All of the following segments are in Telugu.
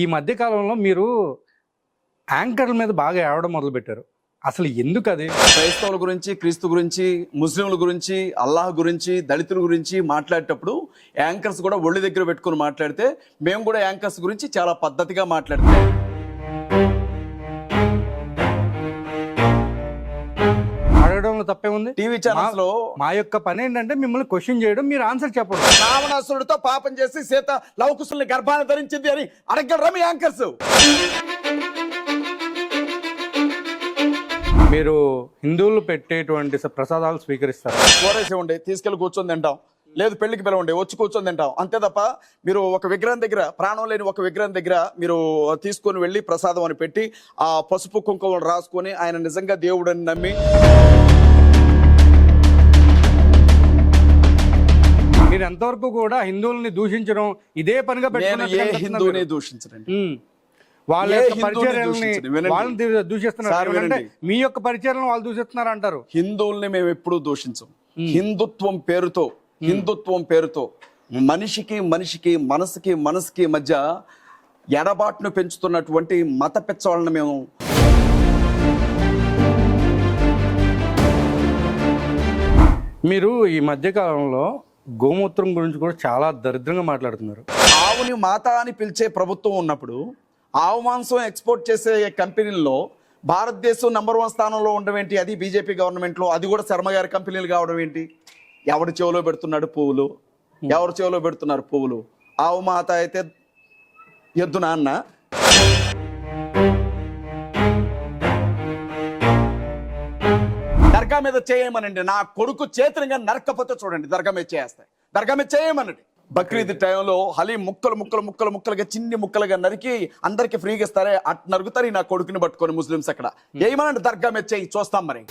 ఈ మధ్యకాలంలో మీరు యాంకర్ల మీద బాగా ఏడవడం మొదలుపెట్టారు. అసలు ఎందుకు అది క్రైస్తవుల గురించి క్రీస్తు గురించి ముస్లింల గురించి అల్లాహ్ గురించి దళితుల గురించి మాట్లాడేటప్పుడు యాంకర్స్ కూడా ఒళ్ళు దగ్గర పెట్టుకుని మాట్లాడితే మేము కూడా యాంకర్స్ గురించి చాలా పద్ధతిగా మాట్లాడతాం అడగడంలో తప్పే ఉంది. టీవీ ఛానల్స్లో మా యొక్క పని ఏంటంటే మిమ్మల్ని క్వశ్చన్ చేయడం మీరు ఆన్సర్ చెప్పడం. రావణాసురుడితో పాపం చేసి సీత లవకుశుల్ని గర్భాన్ని ధరించింది అని అడగలరా మీ యాంకర్స్? మీరు హిందువులు పెట్టేటువంటి ప్రసాదాలు స్వీకరిస్తారు? కోరేసి ఉండే తీసుకెళ్ళి కూర్చొని తింటాం. లేదు పెళ్ళికి పిలవండి వచ్చి కూర్చొని తింటాం. అంతే తప్ప మీరు ఒక విగ్రహం దగ్గర ప్రాణం లేని ఒక విగ్రహం దగ్గర మీరు తీసుకొని వెళ్ళి ప్రసాదం అని పెట్టి ఆ పసుపు కుంకుమలు రాసుకొని ఆయన నిజంగా దేవుడని నమ్మి మీరు ఎంతవరకు కూడా హిందువుల్ని దూషించడం ఇదే పనిగా. దూషించనండి ఉమ్. వాళ్ళ పరిచర్యల్ని. వాళ్ళని దూషిస్తున్నారు. మీ యొక్క పరిచర్లను వాళ్ళు దూషిస్తున్నారు అంటారు హిందువుల్ని మేము ఎప్పుడూ దూషించం హిందుత్వం పేరుతో హిందుత్వం పేరుతో మనిషికి మనిషికి మనసుకి మనసుకి మధ్య ఎడబాటును పెంచుతున్నటువంటి మత పెచ్చవాళ్ళని మేము మీరు ఈ మధ్య కాలంలో గోమూత్రం గురించి కూడా చాలా దరిద్రంగా మాట్లాడుతున్నారు. ఆవుని మాత అని పిలిచే ప్రభుత్వం ఉన్నప్పుడు ఆవు మాంసం ఎక్స్పోర్ట్ చేసే కంపెనీల్లో భారతదేశం నంబర్ వన్ స్థానంలో ఉండడం ఏంటి? అది బీజేపీ గవర్నమెంట్లో అది కూడా శర్మ గారి కంపెనీలు కావడం ఏంటి? ఎవడి చెవిలో పెడుతున్నాడు పువ్వులు? ఎవరి చెవిలో పెడుతున్నారు పువ్వులు? ఆవు మాత అయితే ఎద్దు నాన్న. దర్గా మీద చేయమనండి. నా కొడుకు చేతునిగా నరకపోతే చూడండి దర్గా మీద చేస్తాయి దర్గా మీద చేయమనండి. బక్రీద్ టైంలో హలీం ముక్కలు ముక్కలు ముక్కలు ముక్కలుగా చిన్ని ముక్కలుగా నరికి అందరికి ఫ్రీగా ఇస్తారే అట్ నరుగుతారు నా కొడుకుని పట్టుకొని ముస్లిమ్స్ అక్కడ. ఏమనండి దర్గా మీద చేయి చూస్తాం మరి.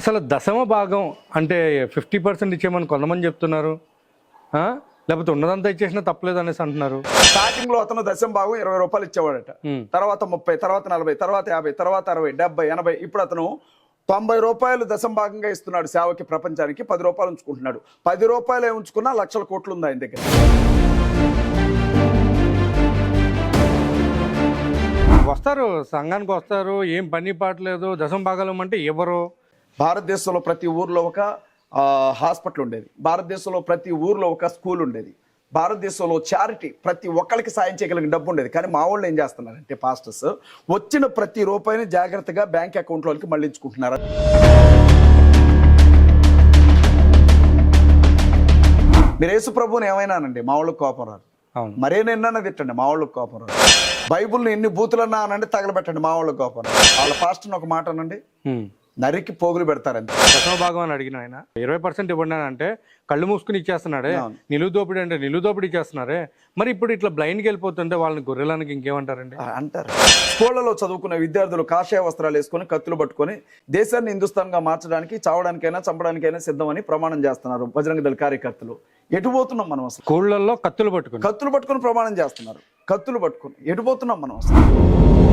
అసలు దశమ భాగం అంటే ఫిఫ్టీ పర్సెంట్ ఇచ్చేయమని కొంతమంది చెప్తున్నారు? లేకపోతే ఉన్నదంతా ఇచ్చేసినా తప్పలేదు అనేసి అంటున్నారు. స్టార్టింగ్లో అతను దశం భాగం ఇరవై రూపాయలు ఇచ్చేవాడట. తర్వాత ముప్పై తర్వాత నలభై తర్వాత యాభై తర్వాత అరవై డెబ్బై ఎనభై. ఇప్పుడు అతను తొంభై రూపాయలు దశం భాగంగా ఇస్తున్నాడు సేవకి ప్రపంచానికి. పది రూపాయలు ఉంచుకుంటున్నాడు. పది రూపాయలు ఉంచుకున్నా లక్షల కోట్లు ఉంది ఆయన దగ్గర. వస్తారు సంఘానికి వస్తారు ఏం పని పాటలేదు దశమ భాగాలు అంటే ఎవరు భారతదేశంలో ప్రతి ఊర్లో ఒక హాస్పిటల్ ఉండేది. భారతదేశంలో ప్రతి ఊర్లో ఒక స్కూల్ ఉండేది. భారతదేశంలో చారిటీ ప్రతి ఒక్కరికి సాయం చేయగలిగిన డబ్బు ఉండేది. కానీ మా వాళ్ళు ఏం చేస్తున్నారంటే పాస్టర్స్ వచ్చిన ప్రతి రూపాయిని జాగ్రత్తగా బ్యాంక్ అకౌంట్లోకి మళ్ళించుకుంటున్నారు మీరు యేసు ప్రభువుని ఏమైనానండి? మా వాళ్ళకి కోపం రాదు. అవును. మరే నిన్న తిట్టండి? మా వాళ్ళకి కోపం రాదు. బైబుల్ని ఎన్ని బూతులన్నా అనండి తగలబెట్టండి. మా వాళ్ళకి కోపం రాదు. వాళ్ళ పాస్టర్ని ఒక మాట అనండి. నరికి పోగులు పెడతారంతే. దశమ భాగం అని అడిగిన ఆయన ఇరవై పర్సెంట్ ఇవ్వండి అంటే కళ్ళు మూసుకుని ఇచ్చేస్తున్నాడే. నిలువు దోపిడీ అంటే నిలువు దోపిడీ ఇచ్చేస్తున్నారే మరి ఇప్పుడు ఇట్లా బ్లైండ్కి వెళ్ళిపోతుంటే వాళ్ళని గొర్రెలానికి ఇంకేమంటారండి? అంటారు. స్కూళ్ళలో చదువుకునే విద్యార్థులు కాషాయ వస్త్రాలు వేసుకొని కత్తులు పట్టుకొని దేశాన్ని హిందుస్థాన్గా మార్చడానికి చావడానికైనా చంపడానికైనా సిద్ధమని ప్రమాణం చేస్తున్నారు బజరంగ దళ కార్యకర్తలు. ఎటు పోతున్నాం మనం అసలు? స్కూళ్ళల్లో కత్తులు పట్టుకుని. కత్తులు పట్టుకొని ప్రమాణం చేస్తున్నారు. కత్తులు పట్టుకొని ఎటు పోతున్నాం మనం అసలు?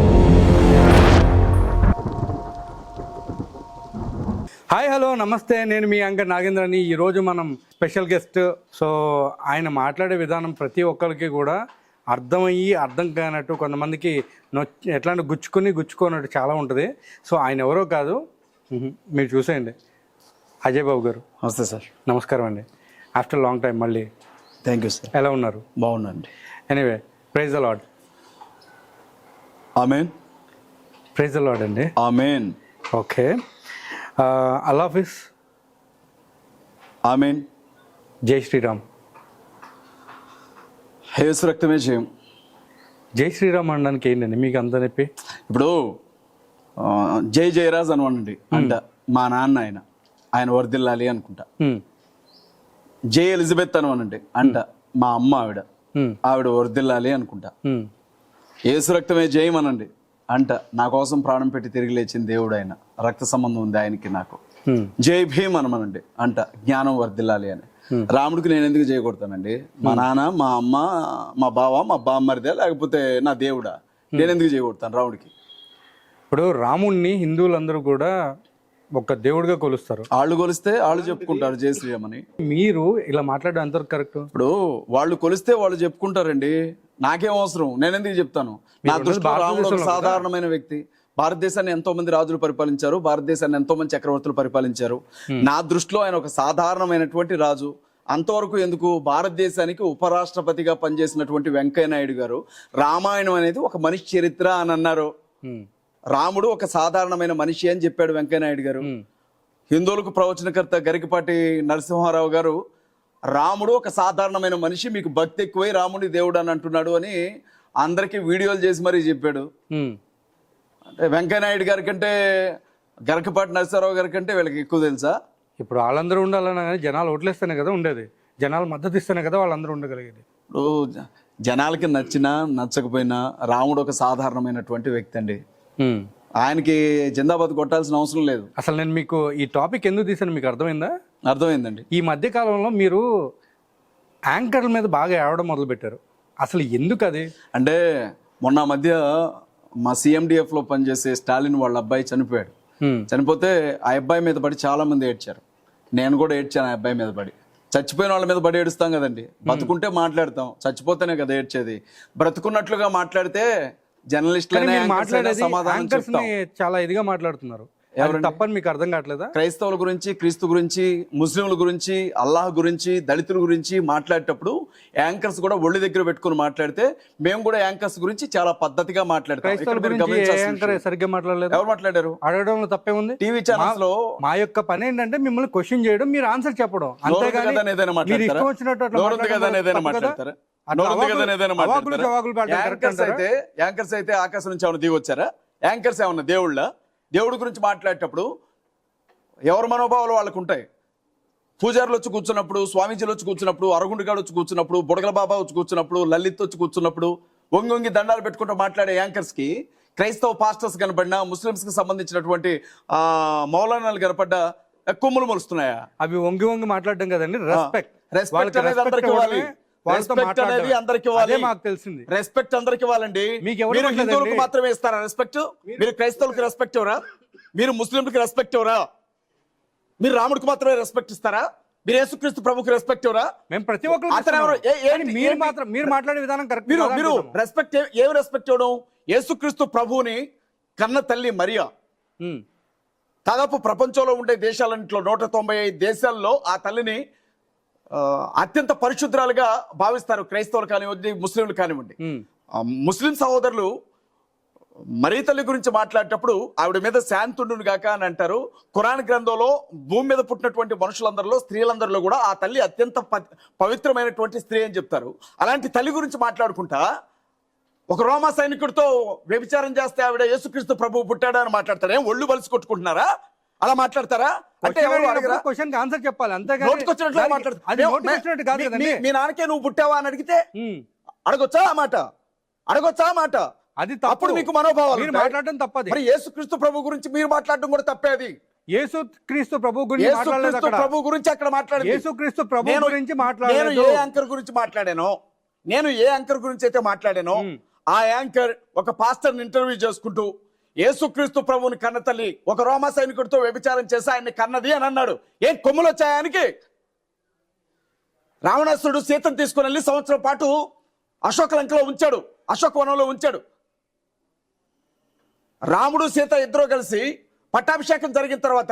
హాయ్ హలో నమస్తే. నేను మీ అంక నాగేంద్రని. ఈరోజు మనం స్పెషల్ గెస్ట్. సో ఆయన మాట్లాడే విధానం ప్రతి ఒక్కరికి కూడా అర్థమయ్యి అర్థం కానట్టు కొంతమందికి నొచ్చి ఎట్లా గుచ్చుకొని గుచ్చుకోనట్టు చాలా ఉంటుంది. సో ఆయన ఎవరో కాదు. మీరు చూసేయండి. అజయ్ బాబు గారు. నమస్తే సార్. నమస్కారం అండి. ఆఫ్టర్ లాంగ్ టైం మళ్ళీ. థ్యాంక్ యూ సార్ ఎలా ఉన్నారు? బాగుందండి anyway praise the lord amen praise the lord అండి. Amen okay. అల్లాఫీస్ ఆమెన్ జై శ్రీరామ్ హేసు రక్తమే చేయం జై శ్రీరామ్ అనడానికి ఏంటండి? మీకు అంత నొప్పి ఇప్పుడు జై జయరాజ్ అనవానండి అంట మా నాన్న ఆయన. ఆయన వర్దిల్లాలి అనుకుంటా. మ్, జై ఎలిజబెత్ అనవానండి అంట మా అమ్మ ఆవిడ. ఆవిడ వర్దిల్లాలి అనుకుంటా. ఏసు రక్తమే జయమనండి అంట నా కోసం ప్రాణం పెట్టి తిరిగి లేచిన దేవుడు ఆయన రక్త సంబంధం ఉంది ఆయనకి నాకు. జై భీమ్ అనమనండి. అంట జ్ఞానం వర్దిల్లాలి అని. రాముడికి నేను ఎందుకు చేయకూడతానండి? మా నాన్న మా అమ్మ మా బావ మా బామ్మరిదే లేకపోతే నా దేవుడా? నేను ఎందుకు చేయకూడతాను రాముడికి? ఇప్పుడు రాముణ్ణి హిందువులందరూ కూడా ఒక దేవుడిగా కొలుస్తారు. వాళ్ళు కొలిస్తే వాళ్ళు చెప్పుకుంటారు జై శ్రీరామ్ అని. మీరు ఇలా మాట్లాడడం ఎంతవరకు కరెక్ట్? ఇప్పుడు వాళ్ళు కొలిస్తే వాళ్ళు చెప్పుకుంటారండి. నాకేం అవసరం? నేను ఎందుకు చెప్తాను? నా దృష్టిలో రాముడు ఒక? సాధారణమైన వ్యక్తి. భారతదేశాన్ని ఎంతో మంది రాజులు పరిపాలించారు. భారతదేశాన్ని ఎంతో మంది చక్రవర్తులు పరిపాలించారు. నా దృష్టిలో ఆయన ఒక సాధారణమైనటువంటి రాజు. అంతవరకు ఎందుకు? భారతదేశానికి ఉపరాష్ట్రపతిగా పనిచేసినటువంటి వెంకయ్య నాయుడు గారు రామాయణం అనేది ఒక మనిషి చరిత్ర అని అన్నారు. రాముడు ఒక సాధారణమైన మనిషి అని చెప్పాడు వెంకయ్య నాయుడు గారు హిందువులకు ప్రవచనకర్త గరికపాటి నరసింహారావు గారు రాముడు ఒక సాధారణమైన మనిషి మీకు భక్తి ఎక్కువై రాముడి దేవుడు అని అంటున్నాడు అని అందరికీ వీడియోలు చేసి మరీ చెప్పాడు. అంటే వెంకయ్య నాయుడు గారి కంటే గరికపాటి నరసింహారావు గారి కంటే వీళ్ళకి ఎక్కువ తెలుసా? ఇప్పుడు వాళ్ళందరూ ఉండాలన్నా కానీ జనాలు ఓట్లేస్తేనే కదా ఉండేది. జనాలు మద్దతు ఇస్తేనే కదా వాళ్ళందరూ ఉండగలిగేది. ఇప్పుడు జనాలకి నచ్చినా నచ్చకపోయినా రాముడు ఒక సాధారణమైనటువంటి వ్యక్తి అండి. ఆయనకి జిందాబాద్ కొట్టాల్సిన అవసరం లేదు. అసలు నేను మీకు ఈ టాపిక్ ఎందుకు తీసాను మీకు అర్థమైందా? అర్థమైందండి. ఈ మధ్య కాలంలో మీరు యాంకర్ల మీద బాగా ఏడవడం మొదలు పెట్టారు అసలు ఎందుకు అది? అంటే మొన్న మధ్య మా CMDF లో పనిచేసే స్టాలిన్ వాళ్ళ అబ్బాయి చనిపోయాడు. చనిపోతే ఆ అబ్బాయి మీద పడి చాలా మంది ఏడ్చారు. నేను కూడా ఏడ్చాను ఆ అబ్బాయి మీద పడి. చచ్చిపోయిన వాళ్ళ మీద పడి ఏడుస్తాం కదండి. బతుకుంటే మాట్లాడతాం. చచ్చిపోతేనే కదా ఏడ్చేది. బ్రతుకున్నట్లుగా మాట్లాడితే జర్నలిస్టులైనా మాట్లాడేది యాంకర్స్ చాలా ఇదిగా మాట్లాడుతున్నారు. అది తప్పని మీకు అర్థం కావట్లేదా? క్రైస్తవుల గురించి క్రీస్తు గురించి ముస్లింల గురించి అల్లాహ్ గురించి దళితుల గురించి మాట్లాడేటప్పుడు యాంకర్స్ కూడా ఒళ్ళు దగ్గర పెట్టుకుని మాట్లాడితే మేము కూడా యాంకర్స్ గురించి చాలా పద్ధతిగా మాట్లాడతాం. సరిగ్గా మాట్లాడలేదు? ఎవరు మాట్లాడారు? అడగడంలో తప్పే ఉంది టీవీ ఛానల్స్లో మా యొక్క పని ఏంటంటే మిమ్మల్ని క్వశ్చన్ చేయడం మీరు ఆన్సర్ చెప్పడం. అంతేగాని ఏదైనా మాట్లాడతారా? యాంకర్స్? అయితే యాంకర్స్ అయితే ఆకాశం నుంచి ఏమైనా దిగి వచ్చారా యాంకర్స్ ఏమన్నా దేవుళ్ళ? దేవుడి గురించి మాట్లాడేటప్పుడు ఎవరి మనోభావాలు వాళ్ళకు ఉంటాయి? పూజారులు వచ్చి కూర్చున్నప్పుడు స్వామీజీలు వచ్చి కూర్చున్నప్పుడు అరుగుండిగాడు వచ్చి కూర్చున్నప్పుడు బుడగల బాబా వచ్చి కూర్చున్నప్పుడు లలిత్ వచ్చి కూర్చున్నప్పుడు వంగి వంగి దండాలు పెట్టుకుంటూ మాట్లాడే యాంకర్స్కి క్రైస్తవ పాస్టర్స్ కనపడినా ముస్లిమ్స్కి సంబంధించినటువంటి ఆ మౌలానాలు కనపడ్డా కొమ్ములు మొలుస్తున్నాయా? అవి వంగి వంగి మాట్లాడడం కదండి రెస్పెక్ట్ రెస్పెక్ట్ అనేది అందరికి ఇవ్వాలి. రెస్పెక్ట్ అనేది అందరికి ఇవ్వాలి. మాకు తెలిసింది. రెస్పెక్ట్ అందరికి ఇవ్వాలండి. మీరు? హిందువులకు మాత్రమే ఇస్తారా రెస్పెక్ట్ మీరు క్రైస్తవులకు రెస్పెక్ట్ ఎవరా? మీరు ముస్లింలకు రెస్పెక్ట్ ఎవరా? మీరు రాముడికి మాత్రమే రెస్పెక్ట్ ఇస్తారా? మీరు యేసుక్రీస్తు ప్రభుకి రెస్పెక్ట్ ఎవరా? మేము ప్రతి ఒక్కరు మీరు? మాత్రం మీరు మాట్లాడే విధానం కరెక్ట్ మీరు మీరు రెస్పెక్ట్ ఏం రెస్పెక్ట్ ఇవ్వడం? యేసుక్రీస్తు ప్రభువుని కన్న తల్లి మరియా. దాదాపు ప్రపంచంలో ఉండే దేశాలన్నింటిలో నూట తొంభై ఐదు దేశాల్లో ఆ తల్లిని అత్యంత పరిశుద్ధరాలుగా భావిస్తారు క్రైస్తవులు కానివ్వండి ముస్లింలు కానివ్వండి. ముస్లిం సహోదరులు మరీ తల్లి గురించి మాట్లాడేటప్పుడు ఆవిడ మీద శాంతుండును గాక అని అంటారు. ఖురాన్ గ్రంథంలో భూమి మీద పుట్టినటువంటి మనుషులందరిలో స్త్రీలందరిలో కూడా ఆ తల్లి అత్యంత పవిత్రమైనటువంటి స్త్రీ అని చెప్తారు. అలాంటి తల్లి గురించి మాట్లాడుకుంటా ఒక రోమా సైనికుడితో వ్యభిచారం చేస్తే ఆవిడ యేసుక్రీస్తు ప్రభువు పుట్టాడా అని మాట్లాడతారు ఏం ఒళ్ళు బలిసి కొట్టుకుంటున్నారా? అలా మాట్లాడతారా? అంటే ఎవరు అడగరా? క్వశ్చన్కి ఆన్సర్ చెప్పాలి అంతేగాని నోటికొచ్చినట్లు కాదు మీ- కదండి. మీ- నాన్నకే నువ్వు పుట్టావా అని అడిగితే. అడగొచ్చా ఆ మాట? అడగొచ్చా ఆ మాట? అది తప్పు. అప్పుడు మీకు మనోభావాలు మీరు. మాట్లాడడం తప్పది మరి యేసుక్రీస్తు ప్రభు గురించి మీరు మాట్లాడడం కూడా తప్పేది యేసు క్రీస్తు ప్రభు గురించి ప్రభు గురించి అక్కడ మాట్లాడేది. యేసుక్రీస్తు ప్రభు నేను- గురించి నేను మాట్లాడలేదు ఏ యాంకర్ గురించి మాట్లాడానో నేను ఏ యాంకర్ గురించి అయితే మాట్లాడానో ఆ యాంకర్ ఒక పాస్టర్ని ఇంటర్వ్యూ చేసుకుంటూ యేసుక్రీస్తు ప్రభువుని కన్న తల్లి ఒక రోమా సైనికుడితో వ్యభిచారం చేసి ఆయన్ని కన్నది అని అన్నాడు. ఏం కొమ్ములు వచ్చాయానికి రావణాసుడు రావణాసురుడు సీతను తీసుకుని వెళ్ళి సంవత్సరం పాటు అశోక లంకలో ఉంచాడు. అశోక వనంలో ఉంచాడు. రాముడు సీత ఇద్దరు కలిసి పట్టాభిషేకం జరిగిన తర్వాత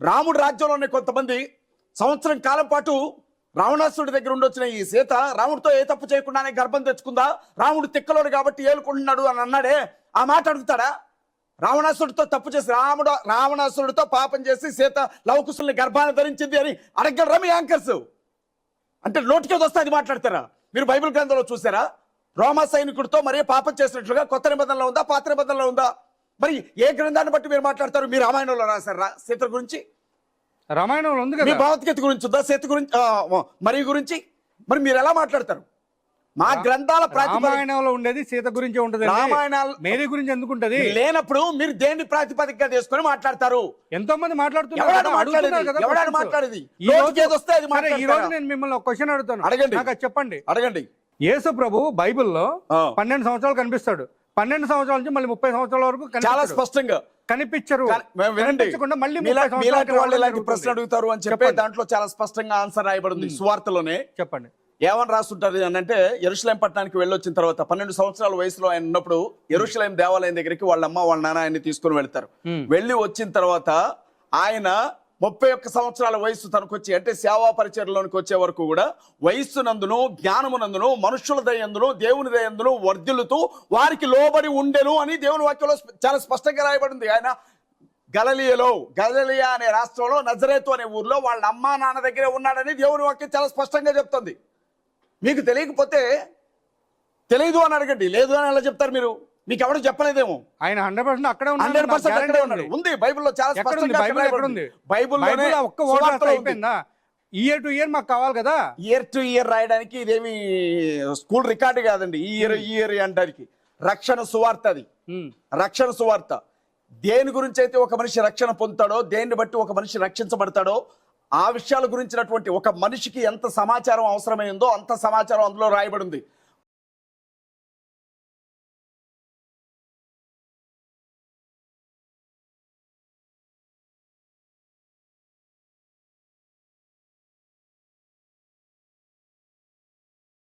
రాముడు రాజ్యంలోనే కొంతమంది సంవత్సరం కాలం పాటు రావణాసుడి దగ్గర ఉండొచ్చిన ఈ సీత రాముడితో ఏ తప్పు చేయకుండానే గర్భం తెచ్చుకుందా? రాముడు తిక్కలోడు కాబట్టి ఏలుకుంటున్నాడు అని అన్నాడే. ఆ మాట అడుగుతాడా? రావణాసురుడితో తప్పు చేసి రాముడు రావణాసురుడితో పాపం చేసి సీత లవకుశుల్ని గర్భాన్ని ధరించింది అని అడగలరా మీ యాంకర్స్? అంటే నోటికేది వస్తే అది మాట్లాడతారా? మీరు బైబిల్ గ్రంథంలో చూసారా? రోమా సైనికుడితో మరే పాపం చేసినట్లుగా కొత్త నిబంధనలో ఉందా? పాత నిబంధనలో ఉందా? మరి ఏ గ్రంథాన్ని బట్టి మీరు మాట్లాడతారు? మీరు రామాయణంలో రాశారా సీత గురించి? రామాయణంలో ఉంది మీ కదా భగవద్గీత గురించి ఉందా? సీత గురించి మరి గురించి? మరి మీరు ఎలా మాట్లాడతారు? మా గ్రంథాల రామాయణంలో ఉండేది సీత గురించే ఉంటది రామాయణాలు- మేరీ గురించి ఎందుకు ఉంటది? లేనప్పుడు మీరు దేన్ని ప్రాతిపదికగా తీసుకొని మాట్లాడతారు? ఎంతో మంది మాట్లాడుతున్నారు మాట్లాడేది? ఈ రోజు-? నేను మిమ్మల్ని ఒక క్వశ్చన్ అడుగుతాను. అడగండి. నాకు చెప్పండి. అడగండి. యేసు ప్రభు బైబిల్లో. పన్నెండు సంవత్సరాలు కనిపిస్తాడు. పన్నెండు సంవత్సరాల నుంచి మళ్ళీ ముప్పై సంవత్సరాల వరకు చాలా. స్పష్టంగా. కనిపించరు. ప్రశ్న అడుగుతారు అని చెప్పి. దాంట్లో చాలా స్పష్టంగా ఆన్సర్ రాయబడింది సువార్తలోనే. చెప్పండి. ఏమని రాస్తుంటారు అని అంటే ఎరుషలేం పట్టణానికి వెళ్ళొచ్చిన తర్వాత పన్నెండు సంవత్సరాల వయసులో ఆయన ఉన్నప్పుడు ఎరుషలేం దేవాలయం దగ్గరికి వాళ్ళ అమ్మ వాళ్ళ నాన్న ఆయన్ని తీసుకుని వెళ్తారు. వెళ్ళి వచ్చిన తర్వాత ఆయన ముప్పై ఒక్క సంవత్సరాల వయసు తనకు వచ్చి అంటే సేవా పరిచయలోనికి వచ్చే వరకు కూడా వయస్సునందును జ్ఞానమునందును మనుషుల దయందును దేవుని దయందును వర్ధిల్లుతూ వారికి లోబడి ఉండెను అని దేవుని వాక్యంలో చాలా స్పష్టంగా రాయబడింది. ఆయన గలలియలో గలలియా అనే రాష్ట్రంలో నజరేతు అనే ఊర్లో వాళ్ళ అమ్మా నాన్న దగ్గరే ఉన్నాడని దేవుని వాక్యం చాలా స్పష్టంగా చెప్తుంది. మీకు తెలియకపోతే తెలియదు అని అడగండి. లేదు అని ఎలా చెప్తారు మీరు? మీకు ఎవరు చెప్పలేదేమో. ఆయన హండ్రెడ్ పర్సెంట్ అక్కడే ఉన్నాడు. హండ్రెడ్ నాకు పర్సెంట్ guarantee అక్కడే ఉన్నాడు. ఉంది. బైబిల్లో చాలా బైబిల్. అయిపోయిందా? ఇయర్ టు ఇయర్ మాకు కావాలి కదా? ఇయర్ టు ఇయర్ రాయడానికి ఇదేమి స్కూల్ రికార్డు కాదండి. ఈ ఇయర్ ఈ ఇయర్ అంటానికి. రక్షణ సువార్త అది. ఉమ్. రక్షణ సువార్త. దేని గురించి అయితే ఒక మనిషి రక్షణ పొందుతాడో దేన్ని బట్టి ఒక మనిషి రక్షించబడతాడో ఆ విషయాల గురించినటువంటి ఒక మనిషికి ఎంత సమాచారం అవసరమైందో అంత సమాచారం అందులో రాయబడింది